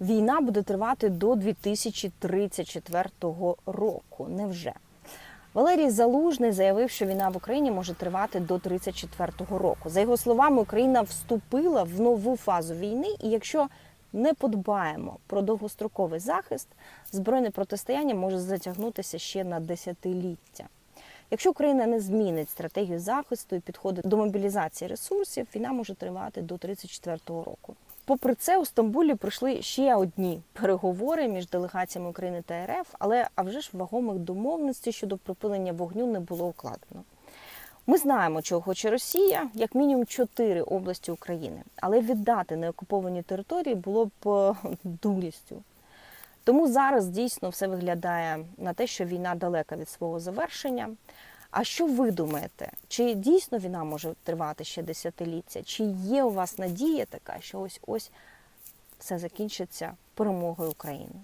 війна буде тривати до 2034 року. Невже? Валерій Залужний заявив, що війна в Україні може тривати до 34-го року. За його словами, Україна вступила в нову фазу війни, і якщо не подбаємо про довгостроковий захист, збройне протистояння може затягнутися ще на десятиліття. Якщо Україна не змінить стратегію захисту і підходи до мобілізації ресурсів, війна може тривати до 34-го року. Попри це, у Стамбулі пройшли ще одні переговори між делегаціями України та РФ, але а вже ж вагомих домовленостей щодо припинення вогню не було укладено. Ми знаємо, чого хоче Росія, як мінімум чотири області України, але віддати неокуповані території було б е, дурістю. Тому зараз дійсно все виглядає на те, що війна далека від свого завершення. А що ви думаєте? Чи дійсно війна може тривати ще десятиліття? Чи є у вас надія така, що ось ось все закінчиться перемогою України?